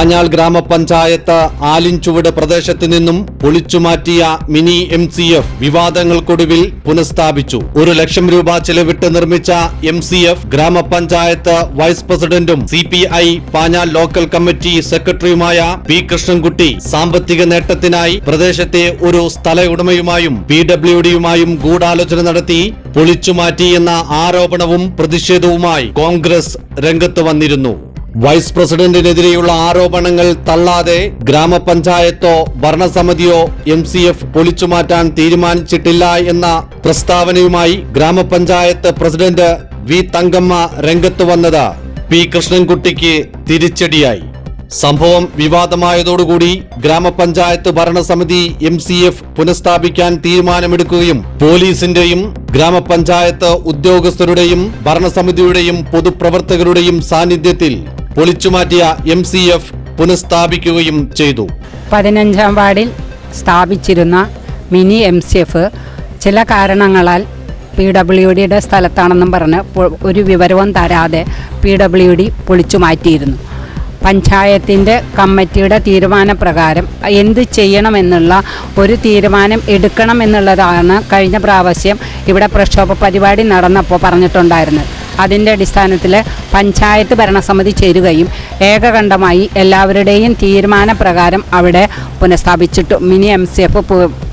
പാഞ്ഞാൾ ഗ്രാമപഞ്ചായത്ത് ആലിൻചുവട് പ്രദേശത്ത് നിന്നും പൊളിച്ചുമാറ്റിയ മിനി എം സി എഫ് വിവാദങ്ങൾക്കൊടുവിൽ പുനഃസ്ഥാപിച്ചു. ഒരു ലക്ഷം രൂപ ചെലവിട്ട് നിർമ്മിച്ച എം സി എഫ് ഗ്രാമപഞ്ചായത്ത് വൈസ് പ്രസിഡന്റും C P I Panjal local committee സെക്രട്ടറിയുമായ പി കൃഷ്ണൻകുട്ടി സാമ്പത്തിക നേട്ടത്തിനായി പ്രദേശത്തെ ഒരു സ്ഥല ഉടമയുമായും പി ഡബ്ല്യു ഡിയുമായും ഗൂഢാലോചന നടത്തി പൊളിച്ചുമാറ്റി എന്ന ആരോപണവും പ്രതിഷേധവുമായി കോൺഗ്രസ് രംഗത്ത് വന്നിരുന്നു. വൈസ് പ്രസിഡന്റിനെതിരെയുള്ള ആരോപണങ്ങൾ തള്ളാതെ ഗ്രാമപഞ്ചായത്തോ ഭരണസമിതിയോ എം സി എഫ് പൊളിച്ചുമാറ്റാൻ തീരുമാനിച്ചിട്ടില്ല എന്ന പ്രസ്താവനയുമായി ഗ്രാമപഞ്ചായത്ത് പ്രസിഡന്റ് വി തങ്കമ്മ രംഗത്ത് വന്നത് പി കൃഷ്ണൻകുട്ടിക്ക് തിരിച്ചടിയായി. സംഭവം വിവാദമായതോടുകൂടി ഗ്രാമപഞ്ചായത്ത് ഭരണസമിതി എം സി എഫ് പുനഃസ്ഥാപിക്കാൻ തീരുമാനമെടുക്കുകയും പോലീസിന്റെയും ഗ്രാമപഞ്ചായത്ത് ഉദ്യോഗസ്ഥരുടെയും ഭരണസമിതിയുടെയും പൊതുപ്രവർത്തകരുടെയും സാന്നിധ്യത്തിൽ പൊളിച്ചുമാറ്റിയ എം സി എഫ് പുനഃസ്ഥാപിക്കുകയും ചെയ്തു. പതിനഞ്ചാം വാർഡിൽ സ്ഥാപിച്ചിരുന്ന മിനി എം സി എഫ് ചില കാരണങ്ങളാൽ പി ഡബ്ല്യു ഡിയുടെ സ്ഥലത്താണെന്നും പറഞ്ഞ് ഒരു വിവരവും തരാതെ പി ഡബ്ല്യു ഡി പൊളിച്ചു മാറ്റിയിരുന്നു. പഞ്ചായത്തിന്റെ കമ്മിറ്റിയുടെ തീരുമാനപ്രകാരം എന്ത് ചെയ്യണമെന്നുള്ള ഒരു തീരുമാനം എടുക്കണം എന്നുള്ളതാണ് കഴിഞ്ഞ പ്രാവശ്യം ഇവിടെ പ്രക്ഷോഭ പരിപാടി നടന്നപ്പോൾ പറഞ്ഞിട്ടുണ്ടായിരുന്നത്. അതിന്റെ അടിസ്ഥാനത്തിൽ പഞ്ചായത്ത് ഭരണസമിതി ചേരുകയും ഏകകണ്ഠമായി എല്ലാവരുടെയും തീരുമാനപ്രകാരം അവിടെ പുനഃസ്ഥാപിച്ചിട്ടു. മിനി എം സി എഫ്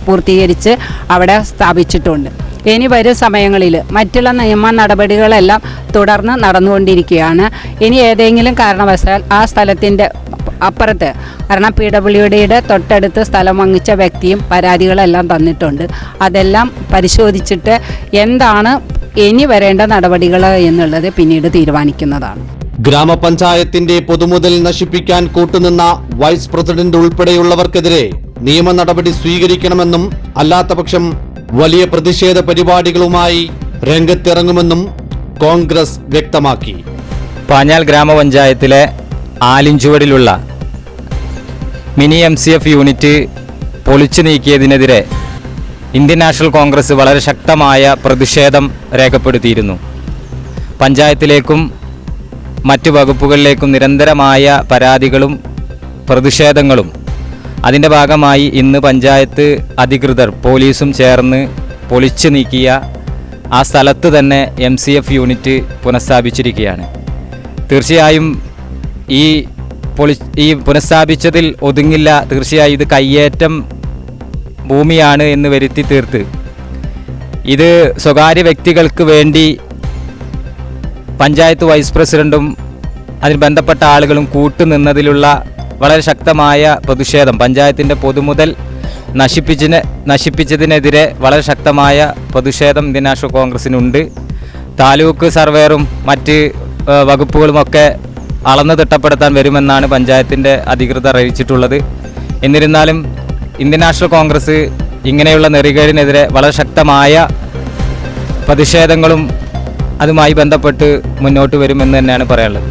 പൂർത്തീകരിച്ച് അവിടെ സ്ഥാപിച്ചിട്ടുണ്ട്. ഇനി വരും സമയങ്ങളിൽ മറ്റുള്ള നിയമ നടപടികളെല്ലാം തുടർന്ന് നടന്നുകൊണ്ടിരിക്കുകയാണ്. ഇനി ഏതെങ്കിലും കാരണവശാൽ ആ സ്ഥലത്തിന്റെ അപ്പുറത്ത് കാരണം പി ഡബ്ല്യു ഡിയുടെ തൊട്ടടുത്ത് സ്ഥലം വാങ്ങിച്ച വ്യക്തിയും പരാതികളെല്ലാം തന്നിട്ടുണ്ട്. അതെല്ലാം പരിശോധിച്ചിട്ട് എന്താണ് ഇനി വരേണ്ട നടപടികൾ എന്നുള്ളത് പിന്നീട് തീരുമാനിക്കുന്നതാണ്. ഗ്രാമപഞ്ചായത്തിന്റെ പൊതുമുതൽ നശിപ്പിക്കാൻ കൂട്ടുനിന്ന വൈസ് പ്രസിഡന്റ് ഉൾപ്പെടെയുള്ളവർക്കെതിരെ നിയമ നടപടി സ്വീകരിക്കണമെന്നും അല്ലാത്തപക്ഷം വലിയ പ്രതിഷേധ പരിപാടികളുമായി രംഗത്തിറങ്ങുമെന്നും കോൺഗ്രസ് വ്യക്തമാക്കി. പാഞ്ഞാൽ ഗ്രാമപഞ്ചായത്തിലെ ആലിഞ്ചുവടിലുള്ള mini M C F unit പൊളിച്ചു നീക്കിയതിനെതിരെ ഇന്ത്യൻ നാഷണൽ കോൺഗ്രസ് വളരെ ശക്തമായ പ്രതിഷേധം രേഖപ്പെടുത്തിയിരുന്നു. പഞ്ചായത്തിലേക്കും മറ്റു വകുപ്പുകളിലേക്കും നിരന്തരമായ പരാതികളും പ്രതിഷേധങ്ങളും. അതിന്റെ ഭാഗമായി ഇന്ന് പഞ്ചായത്ത് അധികൃതർ പോലീസും ചേർന്ന് പൊളിച്ചു നീക്കിയ ആ സ്ഥലത്ത് തന്നെ എം സി എഫ് യൂണിറ്റ് പുനഃസ്ഥാപിച്ചിരിക്കുകയാണ്. തീർച്ചയായും ഈ പൊളി ഈ പുനഃസ്ഥാപിച്ചതിൽ ഒതുങ്ങില്ല. തീർച്ചയായും ഇത് കയ്യേറ്റം ഭൂമിയാണ് എന്ന് വരുത്തി തീർത്ത്. ഇത് സ്വകാര്യ വ്യക്തികൾക്ക് വേണ്ടി പഞ്ചായത്ത് വൈസ് പ്രസിഡന്റും അതിന് ബന്ധപ്പെട്ട ആളുകളും കൂട്ടുനിന്നതിലുള്ള വളരെ ശക്തമായ പ്രതിഷേധം. പഞ്ചായത്തിന്റെ പൊതുമുതൽ നശിപ്പിച്ചതിന് നശിപ്പിച്ചതിനെതിരെ വളരെ ശക്തമായ പ്രതിഷേധം നാഷണൽ കോൺഗ്രസിനുണ്ട്. താലൂക്ക് സർവേറും മറ്റ് വകുപ്പുകളുമൊക്കെ അളന്ന് തിട്ടപ്പെടുത്താൻ വരുമെന്നാണ് പഞ്ചായത്തിന്റെ അധികൃതർ അറിയിച്ചിട്ടുള്ളത്. എന്നിരുന്നാലും ഇന്ത്യൻ നാഷണൽ കോൺഗ്രസ് ഇങ്ങനെയുള്ള നെറികേടിനെതിരെ വളരെ ശക്തമായ പ്രതിഷേധങ്ങളും അതുമായി ബന്ധപ്പെട്ട് മുന്നോട്ട് വരുമെന്ന് തന്നെയാണ് പറയാനുള്ളത്.